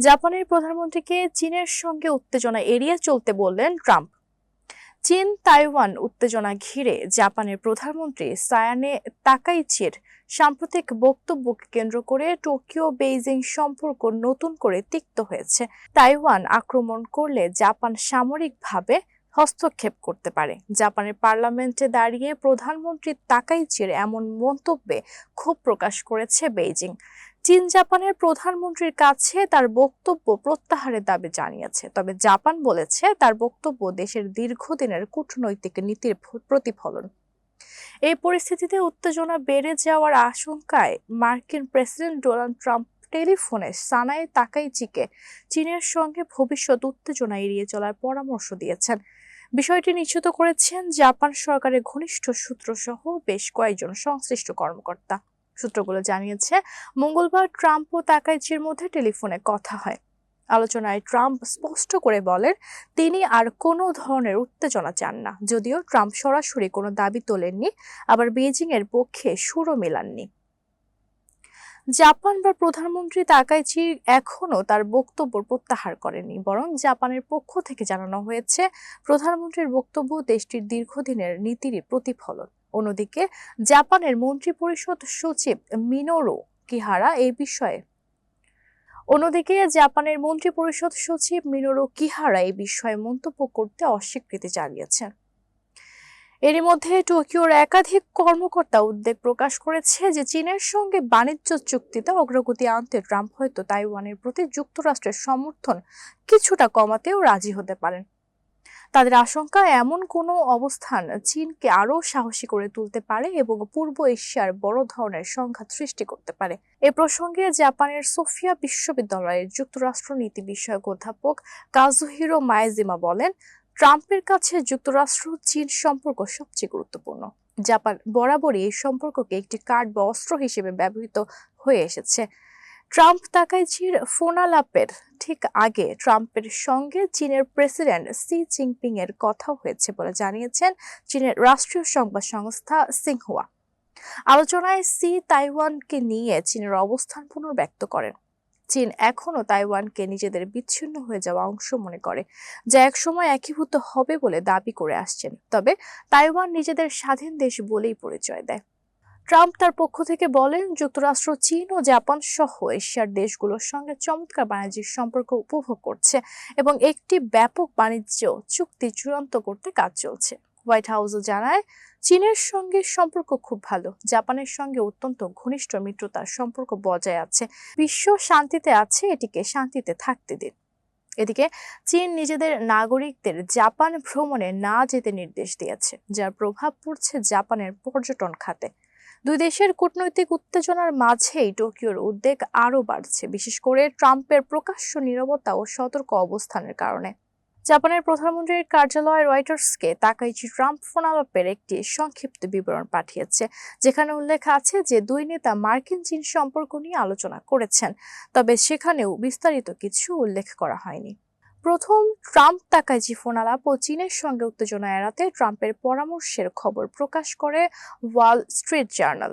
জাপানের প্রধানমন্ত্রীকে চীনের সঙ্গে উত্তেজনা এড়িয়ে চলতে বললেন ট্রাম্প। চীন, তাইওয়ান উত্তেজনা ঘিরে জাপানের প্রধানমন্ত্রী সায়ানে তাকাইচির সাম্প্রতিক বক্তব্যকে কেন্দ্র করে টোকিও, বেইজিং সম্পর্ক নতুন করে তিক্ত হয়েছে। তাইওয়ান আক্রমণ করলে জাপান সামরিকভাবে হস্তক্ষেপ করতে পারে। জাপানের পার্লামেন্টে দাঁড়িয়ে প্রধানমন্ত্রী তাকাইচির এমন মন্তব্যে ক্ষোভ প্রকাশ করেছে বেইজিং। চীন জাপানের প্রধানমন্ত্রীর কাছে তার বক্তব্য প্রত্যাহারের দাবি জানিয়েছে। তবে জাপান বলেছে তার বক্তব্য দেশের দীর্ঘদিনের কূটনৈতিক নীতির প্রতিফলন। এই পরিস্থিতিতে উত্তেজনা বেড়ে যাওয়ার আশঙ্কায় মার্কিন প্রেসিডেন্ট ডোনাল্ড ট্রাম্প টেলিফোনে সানাই তাকাইচিকে চীনের সঙ্গে ভবিষ্যৎ উত্তেজনা এড়িয়ে চলার পরামর্শ দিয়েছেন। বিষয়টি নিশ্চিত করেছেন জাপান সরকারের ঘনিষ্ঠ সূত্রসহ বেশ কয়েকজন সংশ্লিষ্ট কর্মকর্তা। সূত্রগুলো জানিয়েছে, মঙ্গলবার ট্রাম্প ও তাকাইচির মধ্যে টেলিফোনে কথা হয়। আলোচনায় ট্রাম্প স্পষ্ট করে বলেন, তিনি আর কোনো ধরনের উত্তেজনা চান না। যদিও ট্রাম্প সরাসরি কোনো দাবি তোলেননি, আবার বেজিং এর পক্ষে সুরও মেলাননি। জাপান বা প্রধানমন্ত্রী তাকাইচি এখনও তার বক্তব্য প্রত্যাহার করেনি বরং জাপানের পক্ষ থেকে জানানো হয়েছে, প্রধানমন্ত্রীর বক্তব্য দেশটির দীর্ঘদিনের নীতিরই প্রতিফলন। অন্যদিকে জাপানের মন্ত্রিপরিষদ সচিব মিনোরো কিহারা এই বিষয়ে। অন্যদিকে জাপানের মন্ত্রিপরিষদ সচিব মিনোরো কিহারা এই বিষয়ে মন্তব্য করতে অস্বীকৃতি জানিয়েছেন এরই মধ্যে টোকিওর একাধিক কর্মকর্তা উদ্বেগ প্রকাশ করেছে যে চীনের সঙ্গে বাণিজ্য চুক্তিতে অগ্রগতি আনতে ট্রাম্প হয়তো তাইওয়ানের প্রতি যুক্তরাষ্ট্রের সমর্থন কিছুটা কমাতেও রাজি হতে পারেন। তাদের আশঙ্কা এমন কোনো অবস্থান চীনকে আরও সাহসী করে তুলতে পারে এবং পূর্ব এশিয়ার বড় ধরনের সংঘাত সৃষ্টি করতে পারে। এ প্রসঙ্গে জাপানের সোফিয়া বিশ্ববিদ্যালয়ের যুক্তরাষ্ট্র নীতি বিষয়ক অধ্যাপক কাজুহিরো মায়েজিমা বলেন, ট্রাম্পের কাছে যুক্তরাষ্ট্র চীন সম্পর্ক সবচেয়ে গুরুত্বপূর্ণ। জাপান বরাবরই এই সম্পর্ককে একটি কার্ড বা অস্ত্র হিসেবে ব্যবহৃত হয়ে এসেছে। ট্রাম্প তাকাইচির ফোনালাপের ঠিক আগে ট্রাম্পের সঙ্গে চীনের প্রেসিডেন্ট সি জিনপিং এর কথা হয়েছে বলে জানিয়েছেন চীনের রাষ্ট্রীয় সংবাদ সংস্থা সিংহুয়া। আলোচনায় সি তাইওয়ানকে নিয়ে চীনের অবস্থান পুনর্ব্যক্ত করেন। চীন এখনও তাইওয়ানকে নিজেদের বিচ্ছিন্ন হয়ে যাওয়া অংশ মনে করে, যা একসময় একীভূত হবে বলে দাবি করে আসছেন। তবে তাইওয়ান নিজেদের স্বাধীন দেশ বলেই পরিচয় দেয়। ট্রাম্প তার পক্ষ থেকে বলেন, যুক্তরাষ্ট্র, চীন ও জাপান সহ এশিয়ার দেশগুলোর সঙ্গে চমৎকার বাণিজ্যিক সম্পর্ক উপভোগ করছে এবং একটি ব্যাপক বাণিজ্য চুক্তি চূড়ান্ত করতে কাজ চলছে। হোয়াইট হাউসও জানায়, চীনের সঙ্গে সম্পর্ক খুব ভালো, জাপানের সঙ্গে অত্যন্ত ঘনিষ্ঠ মিত্রতার সম্পর্ক বজায় আছে, বিশ্ব শান্তিতে আছে, এটিকে শান্তিতে থাকতে দিন। এদিকে, চীন নিজেদের নাগরিকদের জাপান ভ্রমণে না যেতে নির্দেশ দিয়েছে, যার প্রভাব পড়ছে জাপানের পর্যটন খাতে। দুই দেশের কূটনৈতিক উত্তেজনার মাঝেই টোকিওর উদ্বেগ আরও বাড়ছে, বিশেষ করে ট্রাম্পের প্রকাশ্য নীরবতা ও সতর্ক অবস্থানের কারণে। জাপানের প্রধানমন্ত্রীর কার্যালয় রয়টার্সকে তাকাইচি ট্রাম্প ফোনালাপের একটি সংক্ষিপ্ত বিবরণ পাঠিয়েছে, যেখানে উল্লেখ আছে যে দুই নেতা মার্কিন চীন সম্পর্ক নিয়ে আলোচনা করেছেন, তবে সেখানেও বিস্তারিত কিছু উল্লেখ করা হয়নি। প্রথম ট্রাম্প তাকায় ফোন আলাপ ও চীনের সঙ্গে উত্তেজনা এড়াতে ট্রাম্পের পরামর্শের খবর প্রকাশ করে ওয়াল স্ট্রিট জার্নাল।